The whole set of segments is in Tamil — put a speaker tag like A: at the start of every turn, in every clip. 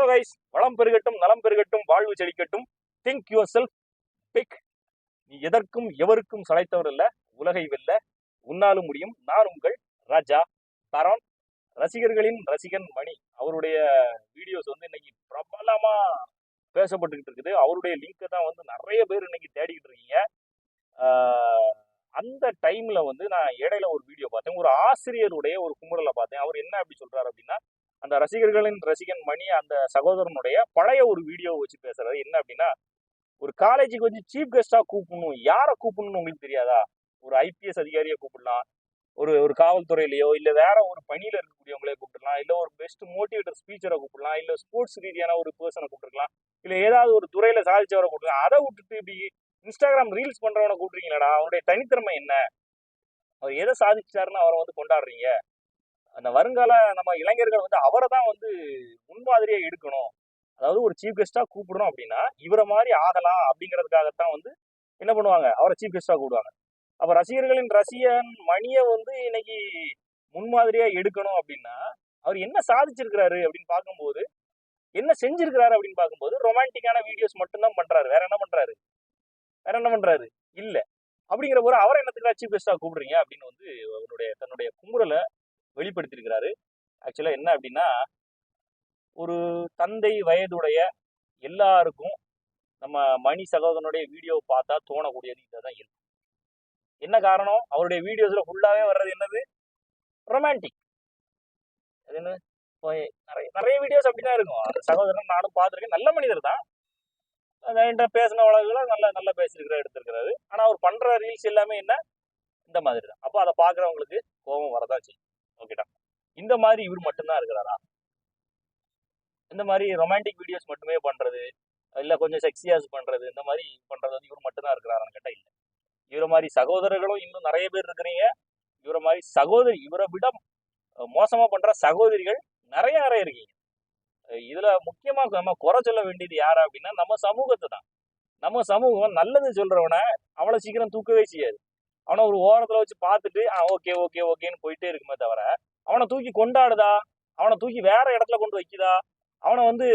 A: ஹலோ கைஸ் வளம் பெருகட்டும் நலம் பெருகட்டும் வாழ்வு செழிக்கட்டும். திங்க் யுவர் செல்ஃப் பிக் நீ எதற்கும் எவருக்கும் சளைத்தவர் இல்ல உலகை வெல்ல. உன்னாலும் முடியும். நான் உங்கள் ராஜா தரோன். ரசிகர்களின் ரசிகன் மணி. அவருடைய வீடியோஸ் வந்து இன்னைக்கு பிரபலமா பேசப்பட்டுக்கிட்டு இருக்குது. அவருடைய லிங்கை தான் வந்து நிறைய பேர் இன்னைக்கு தேடிக்கிட்டு இருக்கீங்க. ஆஹ் அந்த டைம்ல வந்து நான் இடையில ஒரு வீடியோ பார்த்தேன். ஒரு ஆசிரியருடைய ஒரு குமுறலை பார்த்தேன். அவர் என்ன அப்படி சொல்றாரு அப்படின்னா அந்த ரசிகர்களின் ரசிகன் மணி அந்த சகோதரனுடைய பழைய ஒரு வீடியோ வச்சு பேசுறாரு. என்ன அப்படின்னா ஒரு காலேஜுக்கு வந்து சீஃப் கெஸ்டா கூப்பிடணும். யாரை கூப்பிடணும்னு உங்களுக்கு தெரியாதா? ஒரு ஐபிஎஸ் அதிகாரியை கூப்பிடலாம். ஒரு ஒரு காவல்துறையிலையோ இல்லை வேற ஒரு பணியில இருக்கக்கூடியவங்களே கூப்பிடலாம். இல்லை ஒரு பெஸ்ட் மோட்டிவேட்டர் ஸ்பீச்சரை கூப்பிடலாம். இல்லை ஸ்போர்ட்ஸ் ரீதியான ஒரு பர்சனை கூப்பிட்டுருக்கலாம். இல்லை ஏதாவது ஒரு துறையில சாதிச்சவரை கூப்பிடலாம். அதை விட்டுட்டு இப்படி இன்ஸ்டாகிராம் ரீல்ஸ் பண்றவனை கூப்பிடுறீங்களா அவனுடைய தனித்திறமை என்ன? அவர் எதை சாதிச்சாருன்னு அவரை வந்து கொண்டாடுறீங்க? அந்த வருங்கால நம்ம இளைஞர்கள் வந்து அவரை தான் வந்து முன்மாதிரியா எடுக்கணும். அதாவது ஒரு சீஃப் கெஸ்டா கூப்பிடணும் அப்படின்னா இவரை மாதிரி ஆகலாம் அப்படிங்கிறதுக்காகத்தான் வந்து என்ன பண்ணுவாங்க? அவரை சீஃப் கெஸ்டா கூப்பிடுவாங்க. அப்ப ரசிகர்களின் ரசிகன் மணியை வந்து இன்னைக்கு முன்மாதிரியா எடுக்கணும் அப்படின்னா அவர் என்ன சாதிச்சிருக்கிறாரு அப்படின்னு பார்க்கும்போது என்ன செஞ்சிருக்கிறாரு அப்படின்னு பார்க்கும்போது ரொமான்டிக்கான வீடியோஸ் மட்டும்தான் பண்றாரு. வேற என்ன பண்றாரு? வேற என்ன பண்றாரு? இல்ல. அப்படிங்கிற போது அவரை என்னத்துக்கு சீஃப் கெஸ்டா கூப்பிடுறீங்க அப்படின்னு வந்து அவருடைய தன்னுடைய குமுறலை வெளிப்படுத்தியிருக்கிறாரு. ஆக்சுவலாக என்ன அப்படின்னா ஒரு தந்தை வயதுடைய எல்லாருக்கும் நம்ம மணி சகோதரனுடைய வீடியோ பார்த்தா தோணக்கூடியது தான் இருக்கும் என்ன காரணம்? அவருடைய வீடியோஸில் ஃபுல்லாகவே வர்றது என்னது? ரொமான்டிக் அது என்ன? நிறைய நிறைய வீடியோஸ் அப்படிதான் இருக்கும். அந்த சகோதரன் நானும் பார்த்துருக்கேன். நல்ல மனிதர் தான். என்கிட்ட பேசின வழக்குல நல்லா நல்லா பேசியிருக்கிறார் எடுத்திருக்கிறாரு. ஆனால் அவர் பண்ணுற ரீல்ஸ் எல்லாமே என்ன? இந்த மாதிரி தான். அப்போ அதை பார்க்குறவங்களுக்கு கோபம் வரதான் செய்யும். ஓகேடா இந்த மாதிரி இவர் மட்டும்தான் இருக்கிறாரா? இந்த மாதிரி ரொமான்டிக் வீடியோஸ் மட்டுமே பண்றது இல்ல கொஞ்சம் செக்ஸியாஸ் பண்றது இந்த மாதிரி பண்றது வந்து இவர் மட்டும்தான் இருக்கிறாரான்னு கேட்டா இல்ல. இவரை மாதிரி சகோதரர்களும் இன்னும் நிறைய பேர் இருக்கிறீங்க. இவரை மாதிரி சகோதரி இவரை விட மோசமா பண்ற சகோதரிகள் நிறைய நிறைய இருக்கீங்க. இதுல முக்கியமா நம்ம குறை சொல்ல வேண்டியது யாரு அப்படின்னா நம்ம சமூகத்தை தான். நம்ம சமூகம் நல்லது சொல்றவன அவ்வளவு சீக்கிரம் தூக்கவே செய்யாது. அவனை ஒரு ஓரத்துல வச்சு பார்த்துட்டு ஆ ஓகே ஓகே ஓகேன்னு போயிட்டே இருக்குமே தவிர அவனை தூக்கி கொண்டாடுதா? அவனை தூக்கி வேற இடத்துல கொண்டு வைக்குதா? அவனை வந்து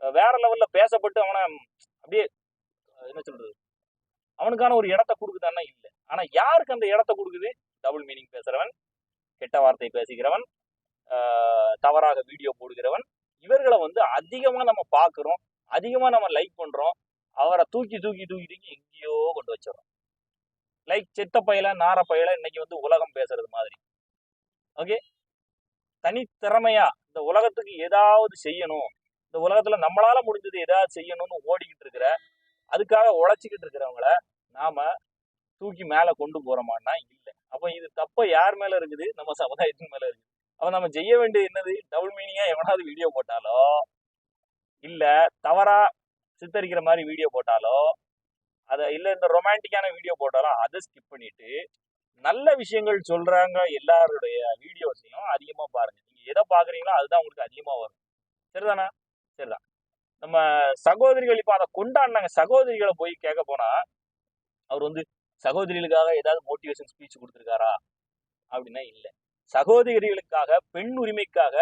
A: வேற லெவல்ல பேசப்பட்டு அவனை அப்படியே என்ன சொல்றது? அவனுக்கான ஒரு இடத்த கொடுக்குதான்னா இல்லை. ஆனா யாருக்கு அந்த இடத்த கொடுக்குது? டபுள் மீனிங் பேசுறவன் கெட்ட வார்த்தை பேசுகிறவன் தவறாக வீடியோ போடுகிறவன். இவர்களை வந்து அதிகமா நம்ம பார்க்குறோம் அதிகமா நம்ம லைக் பண்றோம். அவரை தூக்கி தூக்கி தூக்கி தூக்கி எங்கேயோ கொண்டு வச்சிடறோம். லைக் செத்த பையில நார பையில இன்னைக்கு வந்து உலகம் பேசுறது மாதிரி. ஓகே தனித்திறமையா இந்த உலகத்துக்கு ஏதாவது செய்யணும். இந்த உலகத்துல நம்மளால முடிஞ்சது ஏதாவது செய்யணும்னு ஓடிக்கிட்டு இருக்கிற அதுக்காக உழைச்சிக்கிட்டு இருக்கிறவங்கள நாம தூக்கி மேல கொண்டு போறோமான்னா இல்லை. அப்ப இது தப்ப யார் மேல இருக்குது? நம்ம சமுதாயத்தின் மேல இருக்குது. அப்ப நம்ம செய்ய வேண்டியது என்னது? டபுள் மீனிங்கா எவனாவது வீடியோ போட்டாலோ? இல்ல தவறா சித்தரிக்கிற மாதிரி வீடியோ போட்டாலோ? அதை இல்லை இந்த ரொமான்டிக்கான வீடியோ போட்டாலும் அதை ஸ்கிப் பண்ணிட்டு நல்ல விஷயங்கள் சொல்றாங்க எல்லாருடைய வீடியோஸையும் அதிகமாக பாருங்க. நீங்க எதை பார்க்குறீங்களோ அதுதான் உங்களுக்கு அதிகமாக வரும். சரிதானா? சரிதான். நம்ம சகோதரிகள் இப்போ அதை கொண்டாடினாங்க. சகோதரிகளை போய் கேட்க போனா அவர் வந்து சகோதரிகளுக்காக ஏதாவது மோட்டிவேஷன் ஸ்பீச் கொடுத்துருக்காரா? அப்படின்னா இல்லை. சகோதரிகளுக்காக பெண் உரிமைக்காக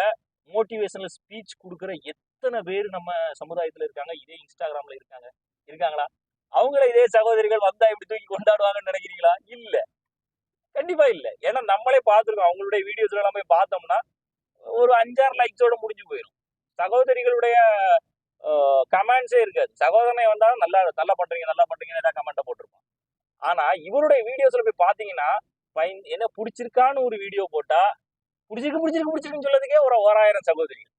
A: மோட்டிவேஷனல் ஸ்பீச் கொடுக்குற எத்தனை பேர் நம்ம சமுதாயத்தில் இருக்காங்க? இதே இன்ஸ்டாகிராமில் இருக்காங்க. இருக்காங்களா? அவங்கள இதே சகோதரிகள் வந்தா இப்படி தூக்கி கொண்டாடுவாங்கன்னு நினைக்கிறீங்களா? இல்ல. கண்டிப்பா இல்ல. ஏன்னா நம்மளே பார்த்துருக்கோம். அவங்களுடைய வீடியோஸ்ல எல்லாம் போய் பார்த்தோம்னா ஒரு அஞ்சாறு லைக்ஸோட முடிஞ்சு போயிடும் சகோதரிகளுடைய கமெண்ட்ஸே இருக்காது. சகோதரனை வந்தாலும் நல்லா நல்லா பண்றீங்க நல்லா பண்றீங்கன்னு ஏதாவது கமெண்ட்டை போட்டிருப்பான். ஆனா இவருடைய வீடியோஸ்ல போய் பாத்தீங்கன்னா பைன் என்ன பிடிச்சிருக்கான்னு ஒரு வீடியோ போட்டா பிடிச்சிருக்கு பிடிச்சிருக்கு பிடிச்சிருக்குன்னு சொல்லதுக்கே ஒரு ஓராயிரம் சகோதரிகள்.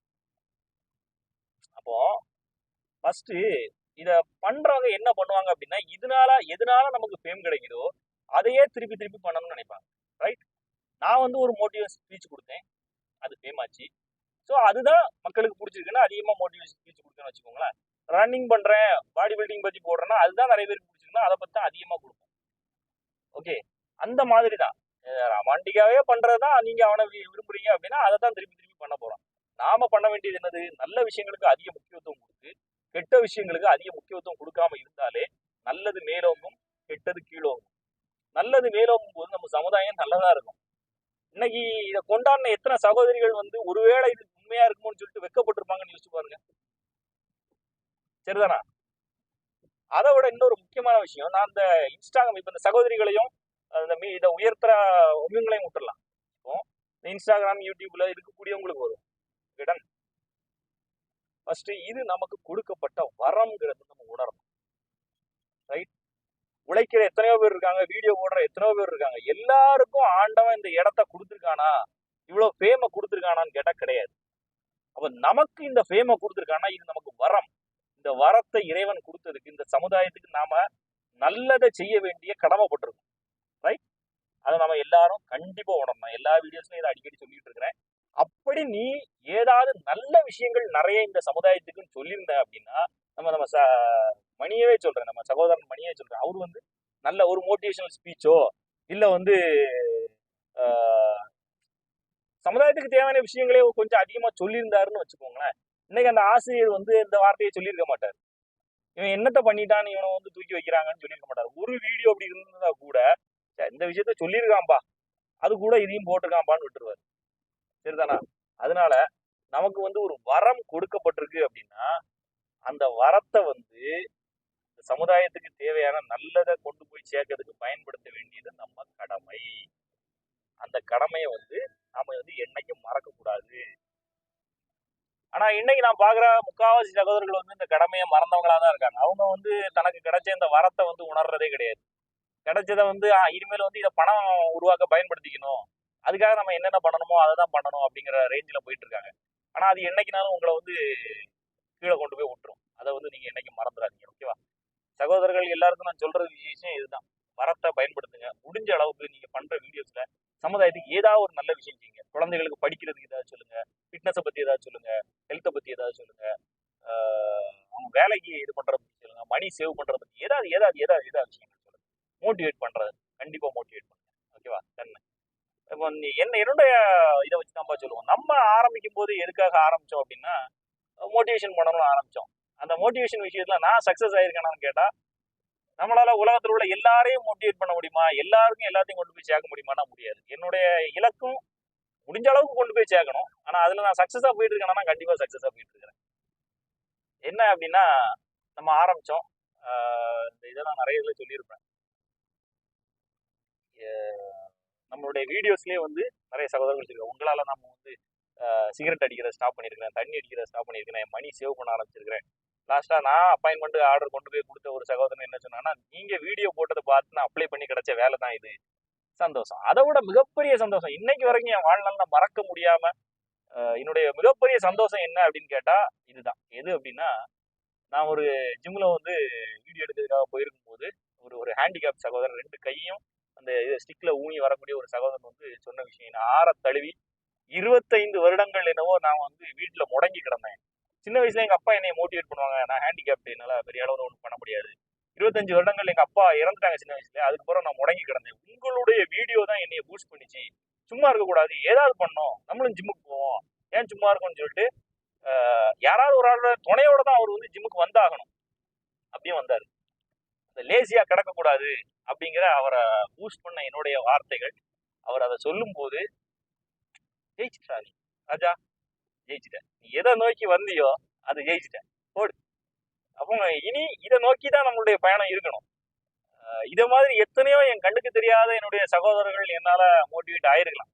A: அப்போ ஃபர்ஸ்ட் இதை பண்றவங்க என்ன பண்ணுவாங்க அப்படின்னா இதனால எதனால நமக்கு ஃபேம் கிடைக்குதோ அதையே திருப்பி திருப்பி பண்ணணும்னு நினைப்பாங்க. ரைட் நான் வந்து ஒரு மோட்டிவேஷன் ஸ்பீச் கொடுத்தேன். அது ஃபேம் ஆச்சு. ஸோ அதுதான் மக்களுக்கு பிடிச்சிருக்குன்னா அதிகமாக மோட்டிவேஷன் ஸ்பீச் கொடுத்தேன்னு வச்சுக்கோங்களேன். ரன்னிங் பண்ணுறேன் பாடி பில்டிங் பற்றி போடுறேன்னா அதுதான் நிறைய பேருக்கு பிடிச்சிருக்குன்னா அதை பற்றி தான் அதிகமாக கொடுப்போம். ஓகே அந்த மாதிரி தான். ரொமான்டிக்காவே பண்றதுதான் நீங்கள் அவனை விரும்புறீங்க அப்படின்னா அதை தான் திருப்பி திருப்பி பண்ண போகிறான் நாம பண்ண வேண்டியது என்னது? நல்ல விஷயங்களுக்கு அதிக முக்கியத்துவம் கொடுத்து கெட்ட விஷயங்களுக்கு அதிக முக்கியத்துவம் கொடுக்காம இருந்தாலே நல்லது மேலோங்கும் கெட்டது கீழோங்கும். நல்லது மேலோங்கும் போது நம்ம சமுதாயம் நல்லதா இருக்கும். இன்னைக்கு இதை கொண்டாடின எத்தனை சகோதரிகள் வந்து ஒருவேளை இது உண்மையா இருக்குமோன்னு சொல்லிட்டு வெக்கப்பட்டிருப்பாங்கன்னு யோசிச்சு பாருங்க. சரிதானா? அதை விட இன்னொரு முக்கியமான விஷயம் நான் அந்த இன்ஸ்டாகிராம் இப்ப இந்த சகோதரிகளையும் அந்த மீ இதை உயர்த்துற இவங்களையும் விட்டுடலாம் இப்போ இந்த இன்ஸ்டாகிராம் யூடியூப்ல இருக்கக்கூடியவங்களுக்கு வரும். இடன் ஃபர்ஸ்ட் இது நமக்கு கொடுக்கப்பட்ட வரம்ங்கிறது நம்ம உணரணும். ரைட் உழைக்கிற எத்தனையோ பேர் இருக்காங்க வீடியோ ஓடுற எத்தனையோ பேர் இருக்காங்க. எல்லாருக்கும் ஆண்டவன் இந்த இடத்த கொடுத்துருக்கானா? இவ்வளவு ஃபேமை கொடுத்துருக்கானான்னு கேட்டா கிடையாது. அப்ப நமக்கு இந்த ஃபேமை கொடுத்துருக்கானா? இது நமக்கு வரம். இந்த வரத்தை இறைவன் கொடுத்ததுக்கு இந்த சமுதாயத்துக்கு நாம நல்லதை செய்ய வேண்டிய கடமைப்பட்டிருக்கோம். ரைட் அதை நம்ம எல்லாரும் கண்டிப்பா உணரணும். எல்லா வீடியோஸ்லையும் இதை அடிக்கடி சொல்லிட்டு இருக்கிறேன். அப்படி நீ ஏதாவது நல்ல விஷயங்கள் நிறைய இந்த சமுதாயத்துக்குன்னு சொல்லியிருந்த அப்படின்னா நம்ம நம்ம ச மணியவே சொல்றேன். நம்ம சகோதரன் மணியே சொல்றேன். அவர் வந்து நல்ல ஒரு மோட்டிவேஷனல் ஸ்பீச்சோ இல்லை வந்து சமுதாயத்துக்கு தேவையான விஷயங்களே கொஞ்சம் அதிகமா சொல்லியிருந்தாருன்னு வச்சுக்கோங்களேன். இன்னைக்கு அந்த ஆசிரியர் வந்து இந்த வார்த்தையை சொல்லியிருக்க மாட்டார். இவன் என்னத்த பண்ணிட்டான்னு இவனை வந்து தூக்கி வைக்கிறாங்கன்னு சொல்லியிருக்க மாட்டார். ஒரு வீடியோ அப்படி இருந்ததா கூட இந்த விஷயத்த சொல்லியிருக்காம்பா அது கூட இதையும் போட்டிருக்காம்பான்னு விட்டுருவாரு. சரிதானா? அதனால நமக்கு வந்து ஒரு வரம் கொடுக்கப்பட்டிருக்கு அப்படின்னா அந்த வரத்தை வந்து இந்த சமுதாயத்துக்கு தேவையான நல்லதை கொண்டு போய் சேர்க்கறதுக்கு பயன்படுத்த வேண்டியது நம்ம கடமை. அந்த கடமையை வந்து நாம வந்து என்னைக்கும் மறக்க கூடாது ஆனா இன்னைக்கு நான் பாக்குற முக்காவாசி சகோதரர்கள் வந்து இந்த கடமையை மறந்தவங்களா தான் இருக்காங்க. அவங்க வந்து தனக்கு கிடைச்ச இந்த வரத்தை வந்து உணர்றதே கிடையாது. கிடைச்சதை வந்து இனிமேல் வந்து இதை பணம் உருவாக்க பயன்படுத்திக்கணும். அதுக்காக நம்ம என்னென்ன பண்ணணுமோ அதை தான் பண்ணணும் அப்படிங்கிற ரேஞ்சில் போயிட்டு இருக்காங்க ஆனால் அது என்னைக்குனாலும் உங்களை வந்து கீழே கொண்டு போய் விட்டுரும். அதை வந்து நீங்கள் என்னைக்கும் மறந்துடாதீங்க ஓகேவா சகோதரர்கள் எல்லாருக்கும் நான் சொல்கிற விஷயம் இதுதான். வரத்தை பயன்படுத்துங்க. முடிஞ்ச அளவுக்கு நீங்கள் பண்ணுற வீடியோஸில் சமுதாயத்துக்கு ஏதாவது ஒரு நல்ல விஷயம் செய்யுங்க. குழந்தைகளுக்கு படிக்கிறதுக்கு ஏதாவது சொல்லுங்கள் ஃபிட்னஸை பற்றி ஏதாவது சொல்லுங்கள் ஹெல்த்தை பற்றி ஏதாவது சொல்லுங்கள் அவங்க வேலைக்கு இது பண்றத பற்றி சொல்லுங்கள் மணி சேவ் பண்றத பற்றி ஏதாவது ஏதாவது ஏதாவது ஏதாவது விஷயங்கள் சொல்லுங்கள் மோட்டிவேட் பண்ணுறது கண்டிப்பா மோட்டிவேட் பண்ணுங்க ஓகேவா தன்னை இப்போ நீ என்ன என்னுடைய இதை வச்சு நம்ம சொல்லுவோம். நம்ம ஆரம்பிக்கும் போது எதுக்காக ஆரம்பித்தோம் அப்படின்னா மோட்டிவேஷன் பண்ணணும்னு ஆரம்பித்தோம் அந்த மோட்டிவேஷன் விஷயத்துல நான் சக்ஸஸ் ஆயிருக்கேனான்னு கேட்டால் நம்மளால உலகத்தில் உள்ள எல்லாரையும் மோட்டிவேட் பண்ண முடியுமா? எல்லாருக்கும் எல்லாத்தையும் கொண்டு போய் சேர்க்க முடியுமானா முடியாது. என்னுடைய இலக்கும் முடிஞ்ச அளவுக்கு கொண்டு போய் சேர்க்கணும். ஆனால் அதில் நான் சக்ஸஸாக போயிட்டு இருக்கேன்னா கண்டிப்பாக சக்ஸஸாக போயிட்டு இருக்கிறேன் என்ன அப்படின்னா நம்ம ஆரம்பிச்சோம். இந்த இதை நான் நிறைய இதில் சொல்லியிருப்பேன். நம்மளுடைய வீடியோஸ்லேயே வந்து நிறைய சகோதரர்கள் சொல்லியிருக்காங்க உங்களால் நம்ம வந்து சிகரெட் அடிக்கிறத ஸ்டாப் பண்ணியிருக்கிறேன் தண்ணி அடிக்கிறத ஸ்டாப் பண்ணியிருக்கிறேன் என் மணி சேவ் பண்ண ஆரம்பிச்சிருக்கிறேன். லாஸ்ட்டாக நான் அப்பாயின்மெண்ட் ஆர்டர் கொண்டு போய் கொடுத்த ஒரு சகோதரன் என்ன சொன்னாங்கன்னா நீங்கள் வீடியோ போட்டதை பார்த்து நான் அப்ளை பண்ணி கிடைச்ச வேலை தான் இது. சந்தோஷம். அதை விட மிகப்பெரிய சந்தோஷம். இன்னைக்கு வரைக்கும் என் வாழ்நாள்ல மறக்க முடியாமல் என்னுடைய மிகப்பெரிய சந்தோஷம் என்ன அப்படின்னு கேட்டால் இதுதான். எது அப்படின்னா நான் ஒரு ஜிம்மில் வந்து வீடியோ எடுக்கிறதுக்காக போயிருக்கும் போது ஒரு ஒரு ஹேண்டிகேப் சகோதரர் ரெண்டு கையும் அந்த ஸ்டிக்ல ஊனி வரக்கூடிய ஒரு சகோதரன் வந்து சொன்ன விஷயம் நான் ஆற தழுவி இருபத்தைந்து வருடங்கள் என்னவோ நான் வந்து வீட்டில் முடங்கி கிடந்தேன். சின்ன வயசுல எங்க அப்பா என்னை மோட்டிவேட் பண்ணுவாங்க நான் ஹேண்டிகேப்டு என்னால பெரிய அளவில் ஒன்றும் பண்ண முடியாது. இருபத்தஞ்சு வருடங்கள் எங்க அப்பா இறந்துட்டாங்க சின்ன வயசுல அதுக்கப்புறம் நான் முடங்கி கிடந்தேன். உங்களுடைய வீடியோ தான் என்னைய பூஸ்ட் பண்ணிச்சு. சும்மா இருக்கக்கூடாது ஏதாவது பண்ணோம் நம்மளும் ஜிம்முக்கு போவோம். ஏன் சும்மா இருக்கும்னு சொல்லிட்டு யாராவது ஒரு ஆளோட துணையோட தான் அவர் வந்து ஜிம்முக்கு வந்தாகணும். அப்படியே வந்தாரு. லேசியா கிடக்கக்கூடாது அப்படிங்கிற அவரை பூஸ்ட் பண்ண என்னுடைய வார்த்தைகள். அவர் அதை சொல்லும் போது ஜெயிச்சிட்டா நீ ராஜா ஜெயிச்சிட்ட நீ எதை நோக்கி வந்தியோ அது ஜெயிச்சிட்ட போடு. அப்போ இனி இதை நோக்கி தான் நம்மளுடைய பயணம் இருக்கணும். இதை மாதிரி எத்தனையோ என் கண்ணுக்கு தெரியாத என்னுடைய சகோதரர்கள் என்னால மோட்டிவேட் ஆயிருக்கலாம்.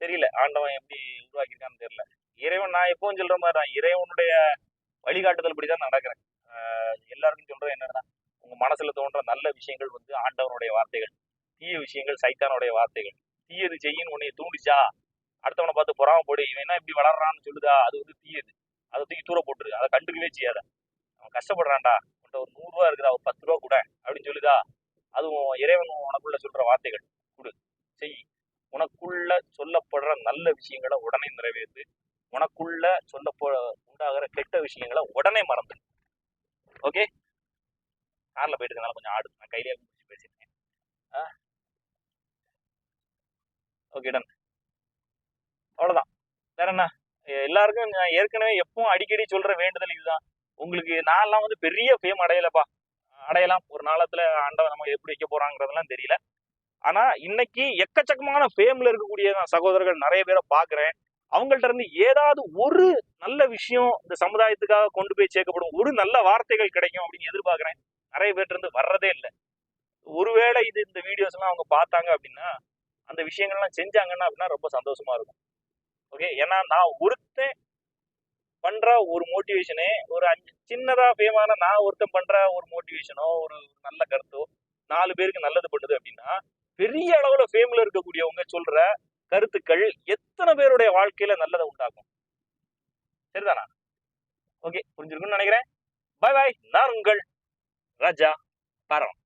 A: தெரியல. ஆண்டவன் எப்படி உருவாக்கியிருக்கான்னு தெரியல. இறைவன் நான் எப்பவும் சொல்ற மாதிரி தான் இறைவனுடைய வழிகாட்டுதல் படி தான் நடக்கிறேன் எல்லாருக்கும் சொல்றது என்னன்னா மனசுல தோன்ற நல்ல விஷயங்கள் வந்து ஆண்டவனுடைய வார்த்தைகள். தீய விஷயங்கள் சைத்தானுடைய வார்த்தைகள். தீயது செய்யும் உன்னை தூண்டிச்சா? அடுத்தவனை பார்த்து பொறாமப்படு இவன் என்ன இப்படி வளர்றான்னு சொல்லுதா? அது வந்து தீயது. அதை தூக்கி தூர போட்டுரு. அதை கண்டுக்கவே செய்யாத. அவன் கஷ்டப்படுறான்டா. உன்ட்ட ஒரு நூறுரூவா இருக்குதா ஒரு பத்து ரூபா கூட. அப்படின்னு சொல்லுதா? அதுவும் இறைவன் உனக்குள்ள சொல்ற வார்த்தைகள். கொடு. செய். உனக்குள்ள சொல்லப்படுற நல்ல விஷயங்களை உடனே நிறைவேற்று. உனக்குள்ள சொல்லப்போ உண்டாகிற கெட்ட விஷயங்களை உடனே மறந்து ஓகே? கார்ல போயிட்டு இருக்கனால கொஞ்சம் ஆடு நான் கையிலேயே முடிச்சு பேசிட்டேன் ஓகே டன் அவ்வளவுதான். வேற என்ன? எல்லாருக்கும் நான் ஏற்கனவே எப்பவும் அடிக்கடி சொல்ற வேண்டுதல் இதுதான். உங்களுக்கு நான்லாம் வந்து பெரிய ஃபேம் அடையலப்பா. அடையலாம். ஒரு நாளத்துல ஆண்டவன் நம்ம எப்படி வைக்க போறாங்கிறதெல்லாம் தெரியல. ஆனா இன்னைக்கு எக்கச்சக்கமான ஃபேம்ல இருக்கக்கூடிய நான் சகோதரர்கள் நிறைய பேரை பாக்குறேன் அவங்கள்ட்ட இருந்து ஏதாவது ஒரு நல்ல விஷயம் இந்த சமுதாயத்துக்காக கொண்டு போய் சேர்க்கப்படும். ஒரு நல்ல வார்த்தைகள் கிடைக்கும் அப்படின்னு எதிர்பார்க்குறேன். நிறைய பேர் இருந்து வர்றதே இல்லை. ஒருவேளை இது இந்த வீடியோஸ் எல்லாம் அவங்க பார்த்தாங்க அப்படின்னா அந்த விஷயங்கள்லாம் செஞ்சாங்கன்னா அப்படின்னா ரொம்ப சந்தோஷமா இருக்கும். ஓகே ஏன்னா நான் ஒருத்தன் பண்ற ஒரு மோட்டிவேஷனே ஒரு அஞ்சு சின்னதா ஃபேமான நான் ஒருத்தன் பண்ற ஒரு மோட்டிவேஷனோ ஒரு நல்ல கருத்தோ நாலு பேருக்கு நல்லது பண்ணுது அப்படின்னா பெரிய அளவுல ஃபேம்ல இருக்கக்கூடியவங்க சொல்ற கருத்துக்கள் எத்தனை பேருடைய வாழ்க்கையில நல்லதை உண்டாக்கும்? சரிதானா? ஓகே புரிஞ்சிருக்கும்னு நினைக்கிறேன். பாய் பாய் நான் உங்கள் ராஜா பரம்